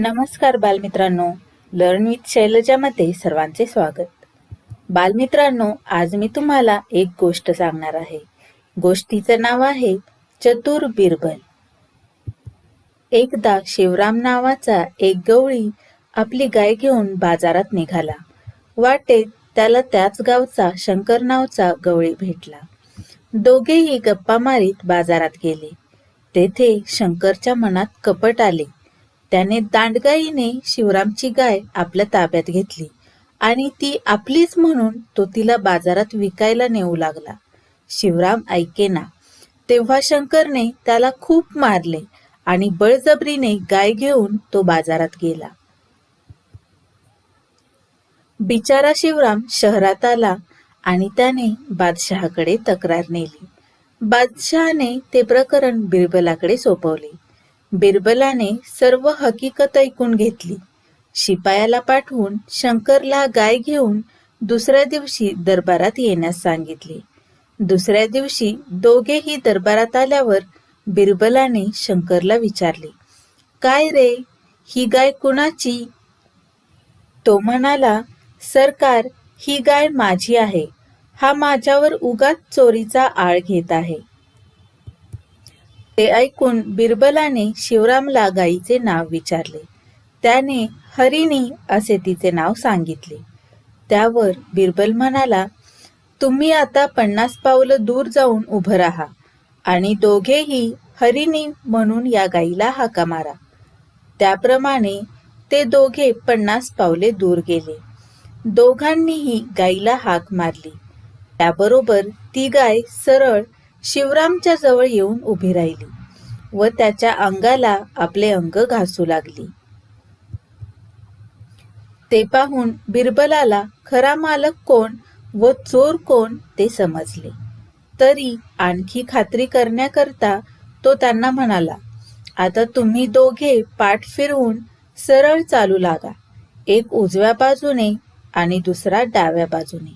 नमस्कार बालमित्रांनो. Learn with शैलजामध्ये सर्वांचे स्वागत. बालमित्रांनो आज मी तुम्हाला एक गोष्ट सांगणार आहे. गोष्टीचं नाव आहे चतुर बिरबल. एकदा शिवराम नावाचा एक गवळी आपली गाय घेऊन बाजारात निघाला. वाटेत त्याला त्याच गावचा शंकर नावचा गवळी भेटला. दोघेही गप्पा मारीत बाजारात गेले. तेथे शंकरच्या मनात कपट आले. त्याने दांडगाईने शिवरामची गाय आपल्या ताब्यात घेतली आणि ती आपलीच म्हणून तो तिला बाजारात विकायला नेऊ लागला. शिवराम ऐकेना तेव्हा शंकरने त्याला खूप मारले आणि बळजबरीने गाय घेऊन तो बाजारात गेला. बिचारा शिवराम शहरात आला आणि त्याने बादशहाकडे तक्रार नेली. बादशहाने ते प्रकरण बिरबलाकडे सोपवले. बिरबलाने सर्व हकीकत ऐकून घेतली. शिपायाला पाठवून शंकरला गाय घेऊन दुसऱ्या दिवशी दरबारात येण्यास सांगितले. दुसऱ्या दिवशी दोघेही दरबारात आल्यावर बिरबलाने शंकरला विचारले काय रे ही गाय कुणाची? तो म्हणाला सरकार ही गाय माझी आहे. हा माझ्यावर उगाच चोरीचा आळ घेत आहे. ते ऐकून बिरबलाने शिवरामला गायीचे नाव विचारले. त्याने हरिणी असे तिचे नाव सांगितले. त्यावर बिरबल म्हणाला तुम्ही आता पन्नास पावलं दूर जाऊन उभं राहा आणि दोघेही हरिणी म्हणून या गाईला हाका मारा. त्याप्रमाणे ते दोघे पन्नास पावले दूर गेले. दोघांनीही गाईला हाक मारली. त्याबरोबर ती गाय सरळ शिवरामच्या जवळ येऊन उभी राहिली व त्याच्या अंगाला आपले अंग घासू लागली. ते पाहून बिरबलाला खरा मालक कोण व चोर कोण? ते समजले. तरी आणखी खात्री करण्याकरता तो त्यांना म्हणाला आता तुम्ही दोघे पाठ फिरवून सरळ चालू लागा एक उजव्या बाजूने आणि दुसरा डाव्या बाजूने.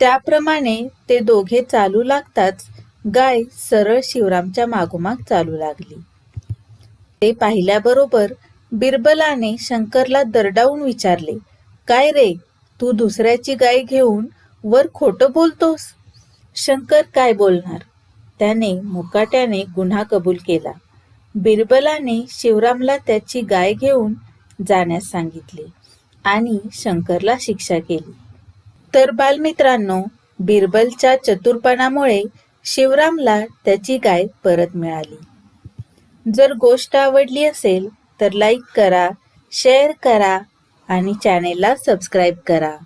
त्याप्रमाणे ते दोघे चालू लागताच गाय सरळ शिवरामच्या मागोमाग चालू लागली. ते पाहिल्याबरोबर बिरबलाने शंकरला दरडावून विचारले काय रे तू दुसऱ्याची गाय घेऊन वर खोटं बोलतोस? शंकर काय बोलणार? त्याने मुकाट्याने गुन्हा कबूल केला. बिरबलाने शिवरामला त्याची गाय घेऊन जाण्यास सांगितले आणि शंकरला शिक्षा केली. तर बालमित्रांनो बिरबलच्या चतुरपणामुळे शिवरामला त्याची गाय परत मिळाली. जर गोष्ट आवडली असेल तर लाईक करा शेअर करा आणि चॅनेलला सबस्क्राईब करा.